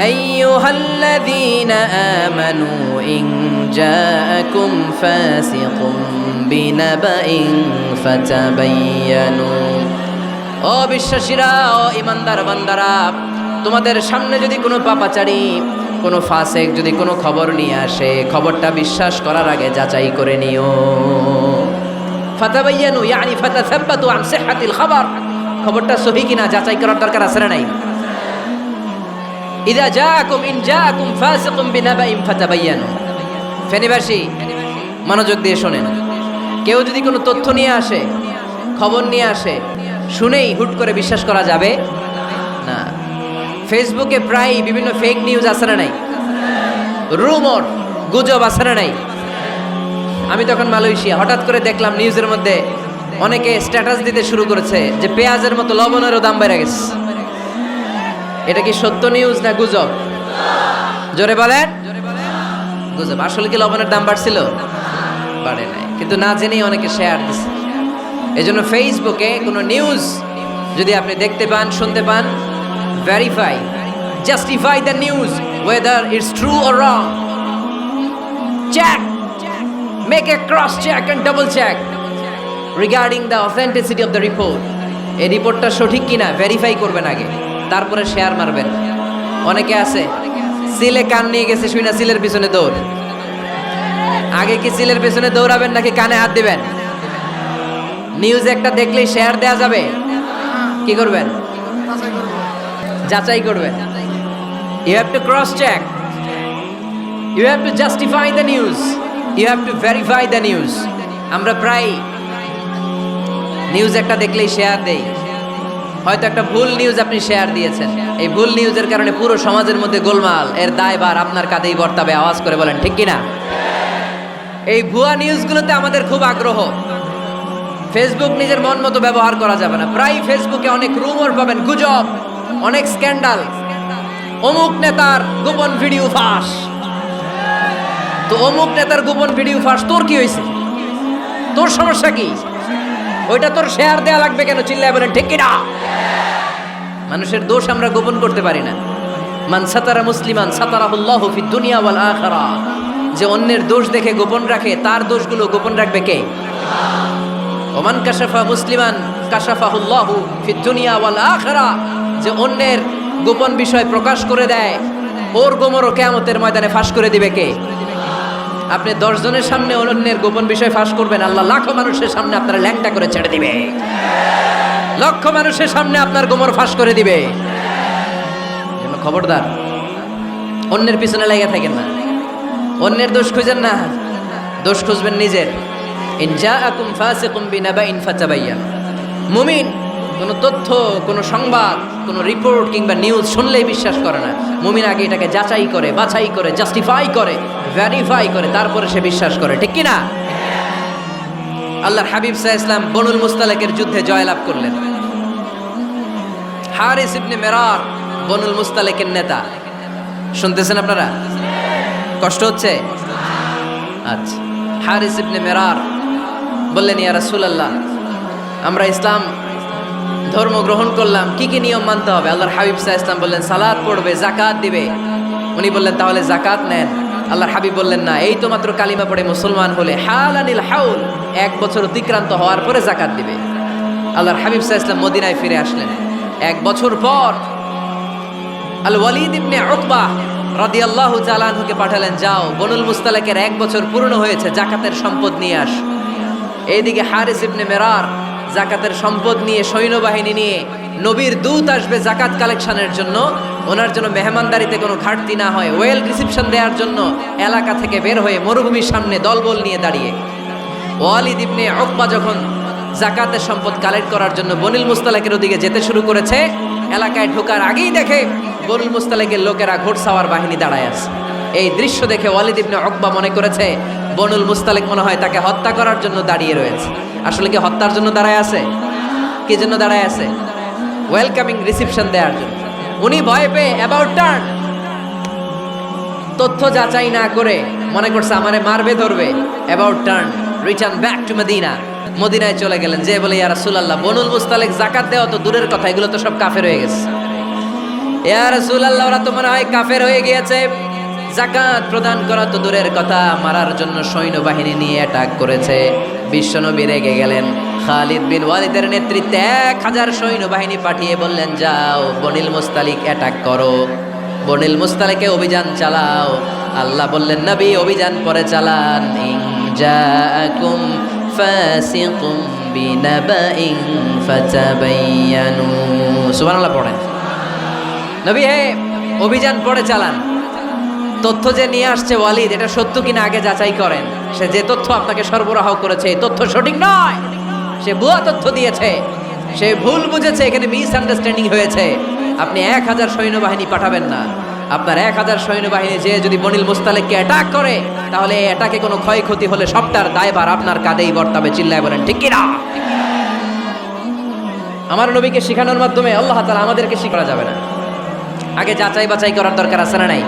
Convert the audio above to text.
أيها الذين آمنوا إن جاءكم فاسق بنبأ فتبينوا ও বিশ্বাসীরা ও ইমানদার বান্দারা তোমাদের সামনে যদি কোনো পাপাচারী কোনো ফাসেক যদি কোনো খবর নিয়ে আসে খবরটা বিশ্বাস করার আগে যাচাই করে নিও ফাতাবাইয়ানু ইয়ানি ফাতাসাব্বাতু আন সিহহাতিল খবর খবরটা সহি কিনা যাচাই করার দরকার আছে না নাই ইদা জাআকুম ইন জাআকুম ফাসিকুম বিনাবাইন ফাতাবায়ানু ফেনীবাসী মনোযোগ দিয়ে শোনেন। কেউ যদি কোনো তথ্য নিয়ে আসে, খবর নিয়ে আসে, শুনেই হুট করে বিশ্বাস করা যাবে না। ফেসবুকে প্রায় বিভিন্ন ফেক নিউজ আছে না নাই? রুমর গুজব আছে না নাই? আমি তখন মালয়েশিয়া, হঠাৎ করে দেখলাম নিউজের মধ্যে অনেকে স্ট্যাটাস দিতে শুরু করেছে যে পেঁয়াজের মতো লবণেরও দাম বেড়ে গেছে। এটা কি সত্য নিউজ না গুজব? জোরে বলেন। গুজব। আসলে কি লবণের দাম বাড়ছিল? বাড়ে নাই। কিন্তু না জেনেই অনেকে শেয়ার দিছে। এই জন্য ফেসবুকে কোনো নিউজ যদি আপনি দেখতে পান, শুনতে পান verify justify the news whether it's true or wrong check make a cross check and double check regarding the authenticity of the report এই রিপোর্টটা সঠিক কিনা? ভেরিফাই করবেন আগে। তারপরে শেয়ার মারবেন। অনেকে আছে, সিলে কান নিয়ে গেছে, শুই না সিলের পিছনে দৌড়। আগে কি সিলের পিছনে দৌড়াবেন নাকি কানে হাত দিবেন? নিউজ একটা দেখলেই শেয়ার দেয়া যাবে? কি করবেন? যাচাই করবেন। You have to cross check you have to justify the news you have to verify the news আমরা প্রায় নিউজ একটা দেখলেই শেয়ার দেই। হয়তো একটা ভুল নিউজ আপনি শেয়ার দিয়েছেন। এই ভুল নিউজের কারণে পুরো সমাজের মধ্যে গোলমাল, এর দায়ভার আপনার কাঁধেই বর্তাবে, আওয়াজ করে বলেন, ঠিক কিনা? এই ভুয়া নিউজগুলোতে আমাদের খুব আগ্রহ। ফেসবুক নিজের মন মতো ব্যবহার করা যাবে না। প্রায় ফেসবুকে অনেক রুমর পাবেন, গুজব, অনেক স্ক্যান্ডাল অমুক নেতার গোপন ভিডিও ফাঁস। তো অমুক নেতার গোপন ভিডিও ফাঁস, তোর কি হয়েছে? তোর সমস্যা কি? ওইটা তোর শেয়ার দেয়া লাগবে কেন? চিল্লায় বলেন, ঠিক কিনা? মানুষের দোষ আমরা গোপন করতে পারি না। মান সাতারা মুসলিমান সাতারাহুল্লাহ ফি দুনিয়া ওয়াল আখিরা। যে অন্যের দোষ দেখে গোপন রাখে, তার দোষগুলো গোপন রাখবে কে? ওমান কাশাফা মুসলিমান কাশাফাহুল্লাহ ফি দুনিয়া ওয়াল আখিরা। যে অন্যের গোপন বিষয় প্রকাশ করে দেয়, ওর গোমরও কেয়ামতের ময়দানে ফাঁস করে দিবে কে? আপনি দশ জনের সামনে অন্যের গোপন বিষয় ফাঁস করবেন, আল্লাহ লাখো মানুষের সামনে আপনারা ল্যাংটা করে ছেড়ে দিবে। লক্ষ মানুষের সামনে আপনার গোমর ফাঁস করে দিবে। খবরদার, অন্যের পিছনে লেগে থাকেন না। অন্যের দোষ খুঁজেন না। দোষ খুঁজবেন নিজের। মুমিন, কোনো তথ্য, কোনো সংবাদ, কোনো রিপোর্ট কিংবা নিউজ শুনলেই বিশ্বাস করে না। মুমিন আগে এটাকে যাচাই করে, বাছাই করে, জাস্টিফাই করে, ভেরিফাই করে, তারপরে সে বিশ্বাস করে। ঠিক কি না আল্লাহর হাবিব সাহা ইসলাম বনুল মুস্তালেকের যুদ্ধে জয়লাভ করলেন। হারিস ইবনে মেরার বনুল মুস্তালেকের নেতা। শুনতেছেন আপনারা? কষ্ট হচ্ছে? আচ্ছা। হারিস ইবনে মেরার বললেন, ইয়া রাসূলুল্লাহ, আমরা ইসলাম ধর্ম গ্রহণ করলাম, কি কি নিয়ম মানতে হবে? আল্লাহর হাবিব সাহা ইসলাম বললেন, সালাদ পড়বে জাকাত দিবে। উনি বললেন, তাহলে জাকাত নেন। আল্লাহর হাবিব বললেন, না, এই তো মাত্র কালিমা পড়ে মুসলমান হলে হাল আনিল হাউল, এক বছর অতিক্রান্ত হওয়ার পরে জাকাত দিবে। আল্লাহর হাবিব সাহা ইসলাম মদিনায় ফিরে আসলেন। এক বছর পর আল ওয়ালিদ ইবনে উকবা রাদিয়াল্লাহু তাআলা আনহুকে পাঠালেন, যাও, বনুল মুস্তালাকের এক বছর পূর্ণ হয়েছে, জাকাতের সম্পদ নিয়ে আস। এইদিকে হারিস ইবনে মেরার জাকাতের সম্পদ নিয়ে সৈন্যবাহিনী নিয়ে নবীর দূত আসবে জাকাত কালেকশনের জন্য। ওনার জন্য মেহমানদারিতে কোনো ঘাটতি না হয়। ওয়েল রিসিপশন দেওয়ার জন্য এলাকা থেকে বের হয়ে মরুভূমির সামনে দলবল নিয়ে দাঁড়িয়ে। ওয়ালিদ ইবনে উকবা যখন জাকাতের সম্পদ কালেক্ট করার জন্য বনিল মুস্তালেকের ওদিকে যেতে শুরু করেছে, এলাকায় ঢোকার আগেই দেখে বনিল মুস্তালেকের লোকেরা ঘোড়সাওয়ার বাহিনী দাঁড়ায় আছে। এই দৃশ্য দেখে ওয়ালিদ ইবনে অকবা মনে করেছে, বনুল মুস্তালেক মনে হয় তাকে হত্যা করার জন্য দাঁড়িয়ে রয়েছে। আসলে কি হত্যার জন্য দাঁড়ায় আছে? কি জন্য দাঁড়ায় আছে? ওয়েলকামিং রিসিপশন দেওয়ার জন্য। উনি ভয় পেয়ে অ্যাবাউট টার্ন তথ্য যাচাই না করে মনে করছে আমারে মারবে, ধরবে। About turn return back to Medina মদিনায় চলে গেলেন, যে বলে ইয়ার রাসূলুল্লাহ, বনুল মুস্তালেক জাকাত দেওয়া তো দূরের কথা, এগুলো তো সব কাফের হয়ে গেছে। ইয়া রাসূলুল্লাহ, ওরা তো মনে হয় কাফের হয়ে গিয়েছে। জাকাত প্রদান করা তো দূরের কথা। মারার জন্য সৈন্যবাহিনী নিয়ে অ্যাটাক করেছে। বিশ্বনবী রেগে গেলেন। খালিদ বিন ওয়ালিদের নেতৃত্বে এক হাজার সৈন্যবাহিনী পাঠিয়ে বললেন, যাও, বনিল মুস্তালিক অ্যাটাক করো। বনিল মুস্তালিকে অভিযান চালাও। আল্লাহ বললেন, নবী, অভিযান পরে চালান। নবী, হে, অভিযান পরে চালান। তথ্য যে নিয়ে আসছে ওয়ালিদ, এটা সত্য কিনা আগে যাচাই করেন। সে যে তথ্য আপনাকে সরবরাহ করেছে তথ্য সঠিক নয়। সে ভুয়া তথ্য দিয়েছে। সে ভুল বুঝেছে, এখানে মিস আন্ডারস্ট্যান্ডিং হয়েছে। আপনি এক হাজার সৈন্যবাহিনী পাঠাবেন না। আপনার এক হাজার সৈন্যবাহিনী যে যদি বনিল মুস্তালেককে অ্যাটাক করে, তাহলে এই অ্যাটাকে কোনো ক্ষয়ক্ষতি হলে সবটার দায়ভার আপনার কাঁধেই বর্তাবে, চিল্লায় বলেন, ঠিক কিনা? আমার নবীকে শেখানোর মাধ্যমে আল্লাহ তালা আমাদেরকে শেখা যাবে না। আগে যাচাই বাছাই করার দরকার আছে না নাই?